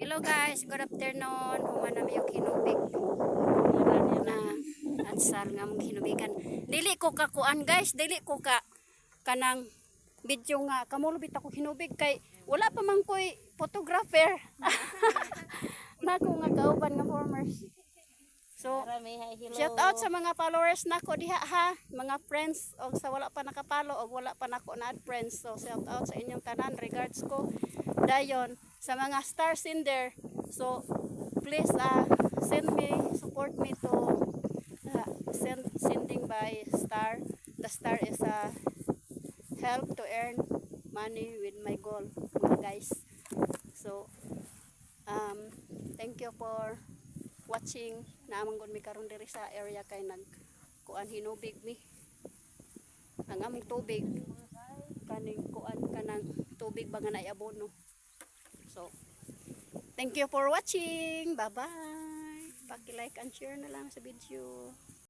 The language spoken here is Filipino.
Hello guys, good afternoon. Humana mi yung hinubig na at sar nga mong hinubigan. Dili ko ka kuan guys, dili ko ka kanang video nga kamulubit ako hinubig kay wala pa man koy photographer. Nako nga kauban nga formers. So. Shout out sa mga followers nako diha ha, mga friends o sa wala pa nakapalo o wala pa nako na friends. So shout out sa inyong tanan regards ko dayon sa mga stars in there. So please uh, send me support me to uh, send sending by star. The star is a help to earn money with my goal mga guys. So um, thank you for watching na amang gud mi karon diri sa area kay nag kuan hinubig mi ang among tubig kaning kuan kanang tubig ba nga naiabono so thank you for watching. Bye bye paki like and share na lang sa video